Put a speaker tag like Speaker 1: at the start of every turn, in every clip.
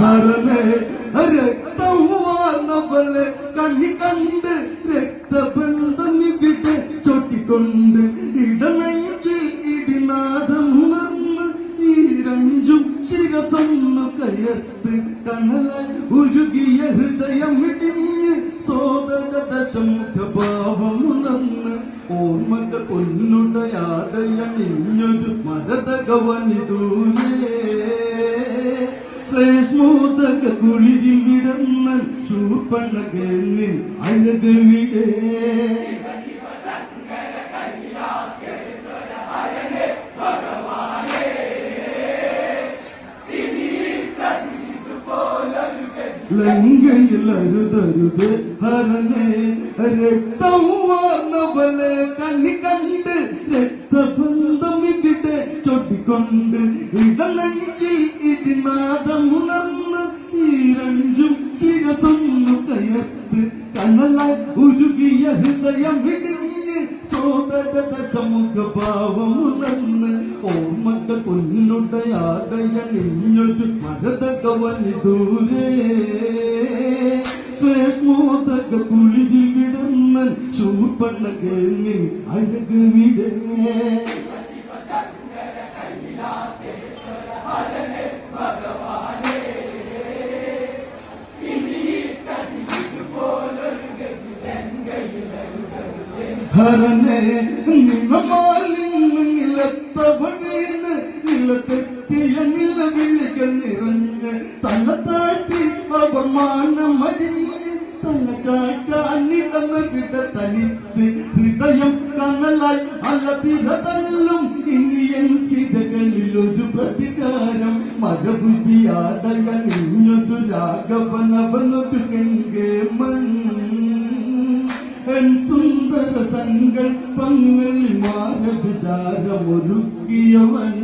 Speaker 1: ഹരലേ രക്തം വാർന്നവളെ കണ്ണി കണ്ട് രക്തബന്ധം ഇവിടെ ചൊട്ടിക്കൊണ്ട് ഇടനെഞ്ചിൽ ഇടിനാദമുണർന്ന് ഈരഞ്ചും ശിരസൊന്നു കയർത്ത് കനല ഉരുകിയ ഹൃദയം ഇടിഞ്ഞ് സോദര ദശമുഖ ഭാവമുണർന്ന് ഓർമ്മക പൊന്നുടയാടയണിഞ്ഞൊരു മരതകവനിതൂലേ ശ്രേഷ്മോദക കുളിരിൽ വിടന്ന ശൂർപ്പണകന്നിൻ അഴക് വിടേ. ലങ്കയിൽ അരുതരുത് ഹരനെ രക്തം വാർന്നവളെ കണ്ണി കണ്ട് രക്തബന്ധം ഇവിടെ ചൊട്ടിക്കൊണ്ട് ഇടനെഞ്ചിൽ ഇടിനാദമുണർന്ന് ഈരഞ്ചും ശിരസൊന്നു കയർത്ത് കനലായി ഉരുകിയ ഹൃദയം വിടിഞ്ഞ് സോദരത ദശമുഖ ഭാവമുണർന്ന് ഓർമ്മകൾ പൊന്നുടയാടയണിഞ്ഞൊരു മരതകവനി ദൂരേ ശ്രേഷ്മോദക കുളിരിൽ വിടന്ന ശൂർപ്പണകേന്നിൻ അഴക് വിടേ. ഹരനെ നിലത്തവണീന്ന് നിലത്തെത്തിയ നിലവിളികൾ നിറഞ്ഞ് തല താഴ്ത്തി അപമാനം മരിഞ്ഞ് തല കാട്ടാനിടന്ന വിട തനിത്ത് ഹൃദയം കനലായി അലതിരതല്ലും ഇനിയൻ സിരകളിൽ ഒരു പ്രതികാരം മരബുദ്ധിയാടകണിഞ്ഞൊരു രാഘവനവനൊരു ഗംഗേമൺ എൻ സുന്ദര സങ്കൽപ്പങ്ങളിൽ മാനവിചാരമൊരുക്കിയവൻ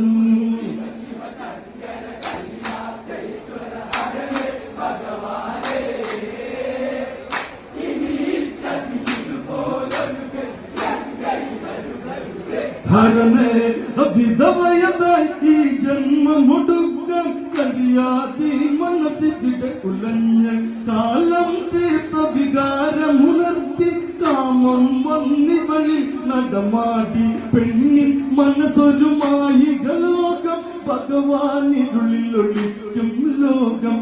Speaker 1: ഹരമേ വിധവയതായി നടമാടി പെണ്ണിൻ മനസ്സൊരു മായിക ലോകം. ഭഗവാനിരുളിൽ ഒളിക്കും ലോകം.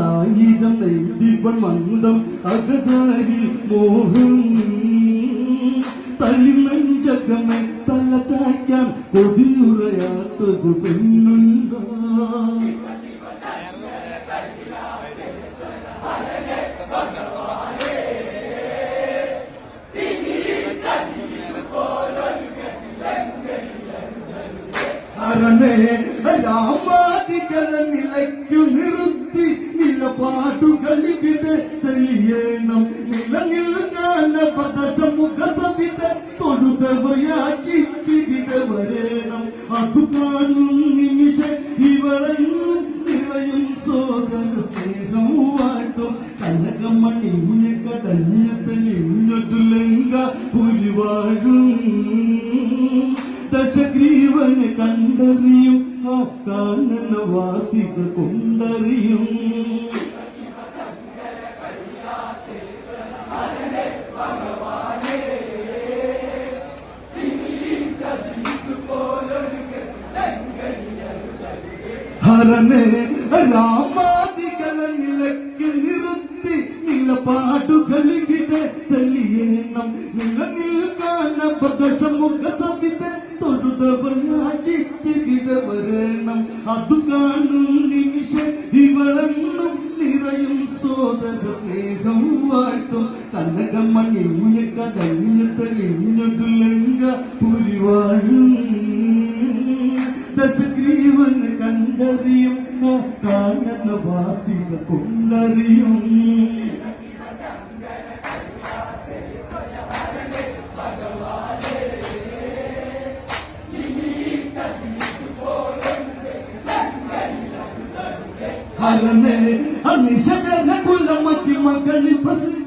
Speaker 1: ആയിരം നെയ്തിവൾ മന്ദം. അകതാരി മോഹം. തളിമഞ്ചകമേ തല ചായ്ക്കാൻ കൊതിയുറയാത്തൊരു പെണ്ണുണ്ടോ? അരണേ രാമാദികള നിലയ്ക്കു നിർത്തി നിലപാടുകളിവിടെ തെളിയണം. നിലനിൽക്കാൻ പദശമുഖ സവിത കണ്ടറിയും ആ കാനന വാസികൾ കൊണ്ടറിയും. ഹരനെ രാമാദികളെ നിലയ്ക്ക് നിർത്തി നിലപാടുകളിവിടെ തെളിയണം. നിലനിൽക്കാൻ പ്രദശമുഖ സവിത തൊഴുതവർ നിറയും സോദര സ്നേഹം വാഴ്ത്തും കനകമണിഞ്ഞ് കടഞ്ഞ് തെളിഞ്ഞൊരു ലങ്ക പുരിവാഴും. ദശഗ്രീവന് കണ്ടറിയും കാണുന്ന വാസിക കൊണ്ടറിയും. निसर्गाने कोण गंमत किंमत कळली बसली